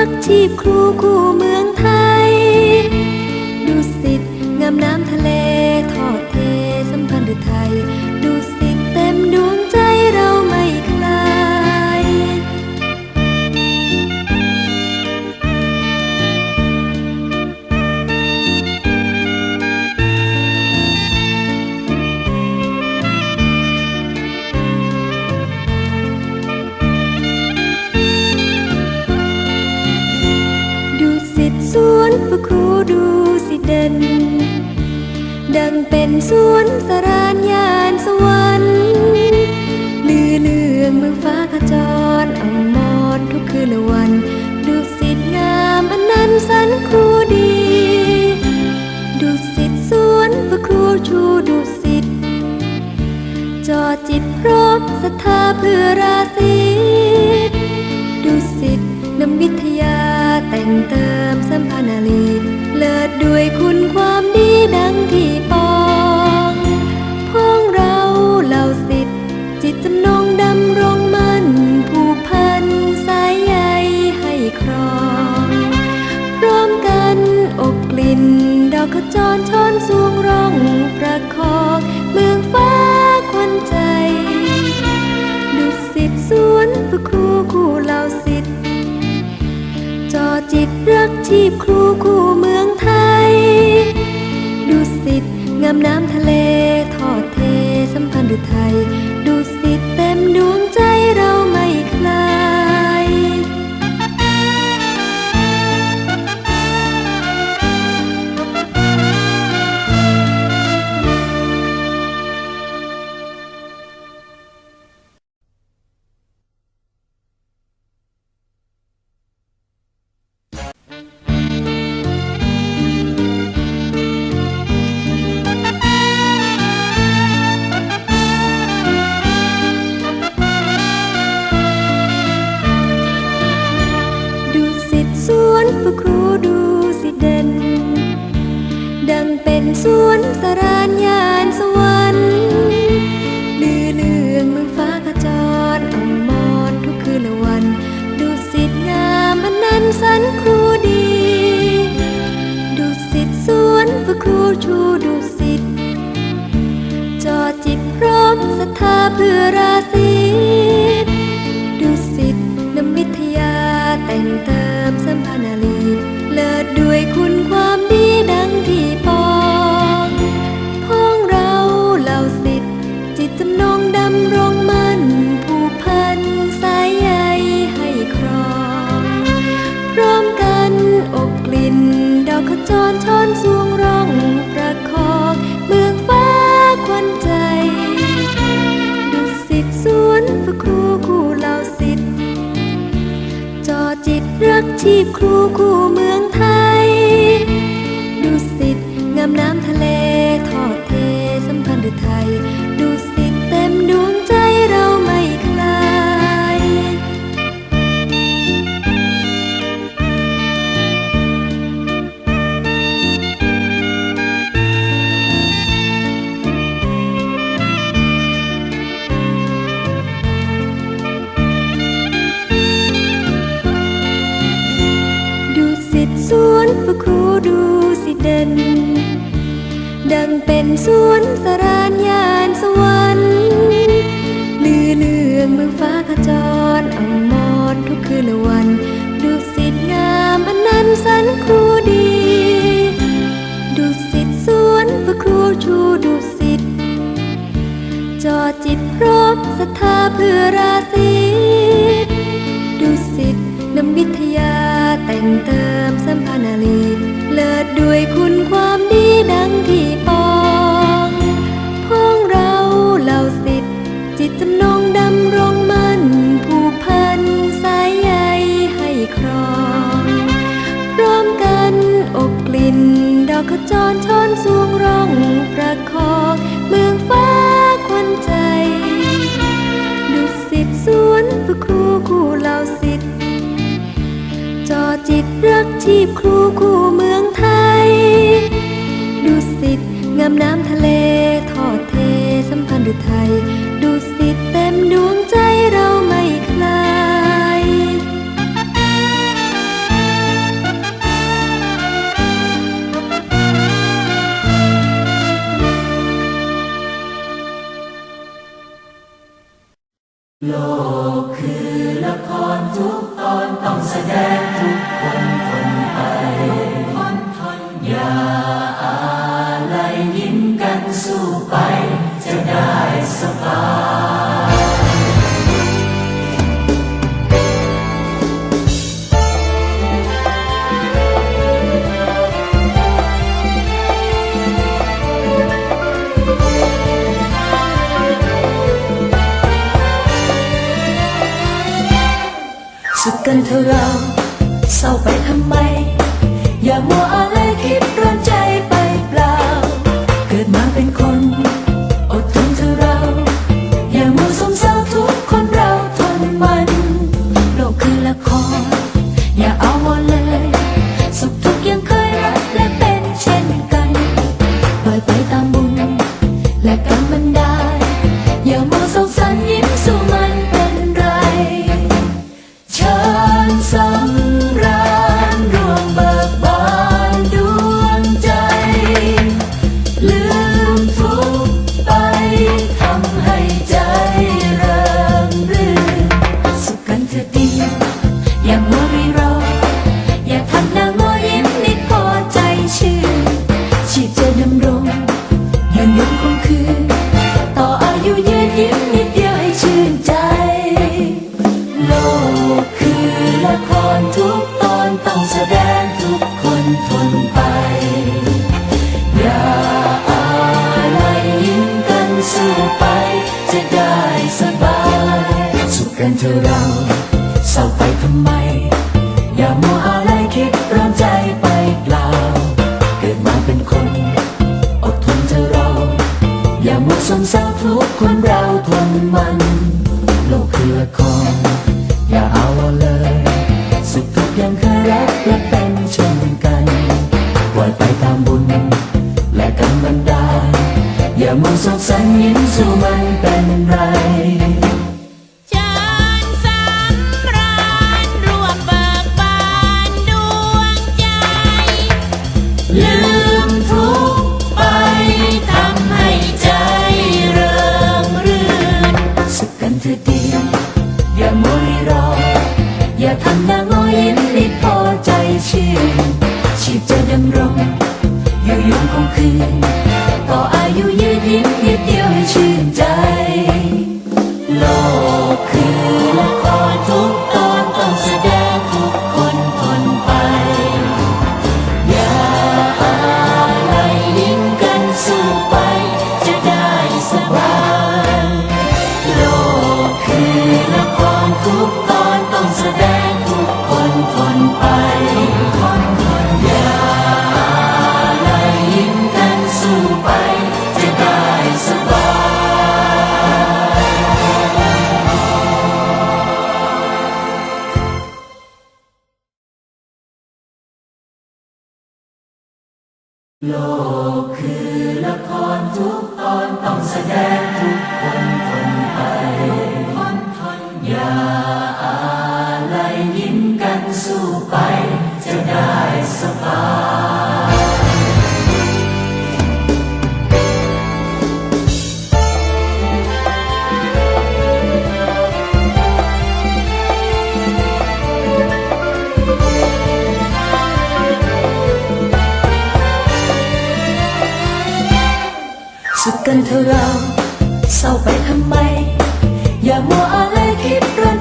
รักชีบครูคู่เมืองไทย นสวนสรานยานสวรรค์ลือเลืองเมืองฟ้าขจรอ่อนมอนทุกคืนและวัน ดูสิทงามอันนั้นสันครูดี ดูสิทสวนฝึกครูชูดูสิทจอจิตพร้อมศรัทธาเพื่อราศีดูสิทนำวิทยาแต่งเติมสัมพันาลีเลิศด้วยคุณความดีดังที่ป จรช้อนสวงร่องประคองเมืองฟ้าควันใจ ดุสิตสวนฝึกครูคู่เหล่าสิทธิ์จอจิตรักชีพครูคู่เมืองไทยดูสิตงามน้ำทะเล ทูดุสิตจอจิตพร้อมศรัทธาเพื่อราศี วนพระครูดูสิเด่น ดังเป็นสวนสรานยานสวรรค์ลือเลืองเมืองฟ้าขจรอ่องมอนทุกคืนละวัน ดูสิงามอันนั้นสันครูดี ดูสิสวนพระครูชูดูสิจอจิตพรบศรัทธาเพื่อราศีดูสินำวิทยา แต่งเติมสัมพันาลีเลิศด้วยคุณความดีดังที่ปองพ้องเราเหล่าสิทธิ์จิตจำนงดำรงมันผู้พันสายใยให้ครองร่วมกันอกกลิ่นดอกขจรชอนสวงร้องประคองเมืองฟ้า คู่เมืองไทย ดูสิงามน้ำทะเล สู้ไปจะได้สบายสุดกันเธอเราเศร้าไปทำไม อย่ามัวอะไริดร้อนใจไปเปล่า เกิดมาเป็นคน อดทนเธอรอ อย่ามัวสนเศร้า Thank you. Lo สึกกันเธอเราเศร้าไปทำไม อย่ามัวอะไรคิดรัน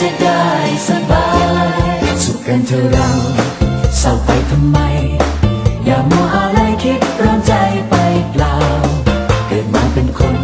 จะได้สบายสุขกันเถอะเราเศร้าไปทำไม อย่ามัวอะไรคิดร้อนใจไปเปล่า เกิดมาเป็นคน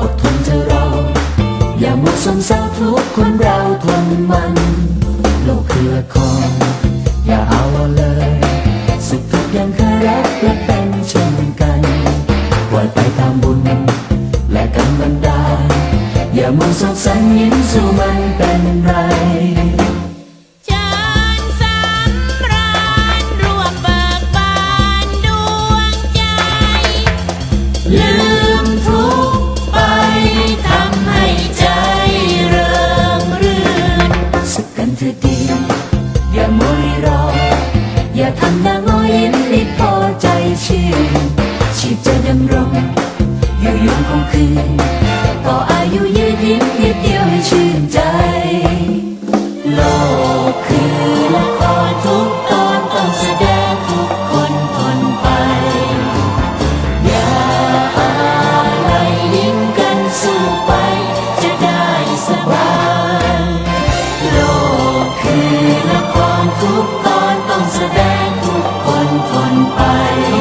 อดทนเถอะเรา อย่ามัวสนเศร้าทุกคนเราทนมัน โลกคือคน สัญญินสู่มันเป็นไร life.